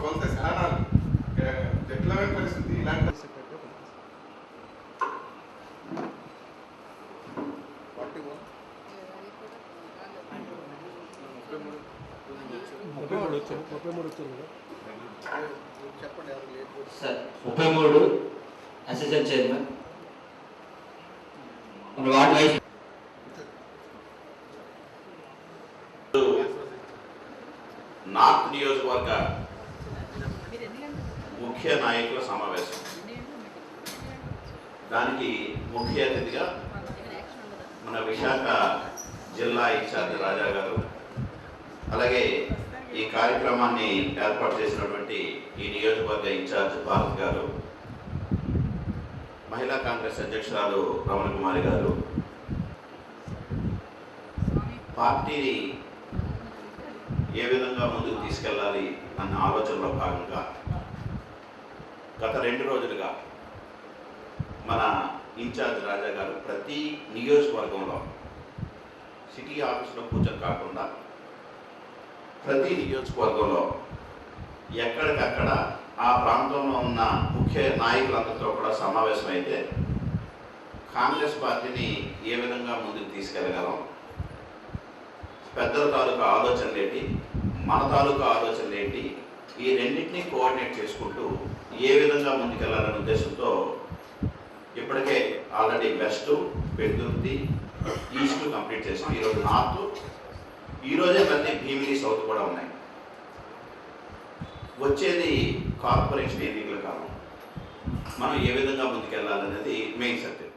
కొంత శానాలు విప్లవమైన పరిస్థితి ఇలాంటి ముప్పై మూడు assistant chairman. Ward wise north నియోజకవర్గ ముఖ్య నాయకుల సమావేశం. దానికి ముఖ్య అతిథిగా మన విశాఖ జిల్లా ఇన్ఛార్జ్ రాజా గారు అలాగే ఈ కార్యక్రమాన్ని ఏర్పాటు చేసినటువంటి ఈ నియోజకవర్గ ఇన్ఛార్జ్ భారత్ గారు మహిళా కాంగ్రెస్ అధ్యక్షురాలు రమణ కుమారి గారు పార్టీని ఏ విధంగా ముందుకు తీసుకెళ్ళాలి అన్న ఆలోచనలో భాగంగా గత రెండు రోజులుగా మన ఇన్ఛార్జ్ రాజా గారు ప్రతి నియోజకవర్గంలో సిటీ ఆఫీస్లో కూర్చొని కాకుండా ప్రతి నియోజకవర్గంలో ఎక్కడికక్కడ ఆ ప్రాంతంలో ఉన్న ముఖ్య నాయకులందరితో కూడా సమావేశం అయితే కాంగ్రెస్ పార్టీని ఏ విధంగా ముందుకు తీసుకెళ్ళగలం? పెద్దల తాలూకా ఆలోచనలు మన తాలూకా ఆలోచన ఈ రెండింటినీ కోఆర్డినేట్ చేసుకుంటూ ఏ విధంగా ముందుకెళ్ళాలనే ఉద్దేశంతో ఇప్పటికే already west Pendurthi east complete చేసాం ఈరోజు నార్త్ ఈరోజే ప్రతి భీమిని సౌత్ కూడా ఉన్నాయి. వచ్చేది కార్పొరేషన్ ఎన్నికల కాలం. మనం ఏ విధంగా ముందుకెళ్ళాలనేది మెయిన్ సబ్జెక్ట్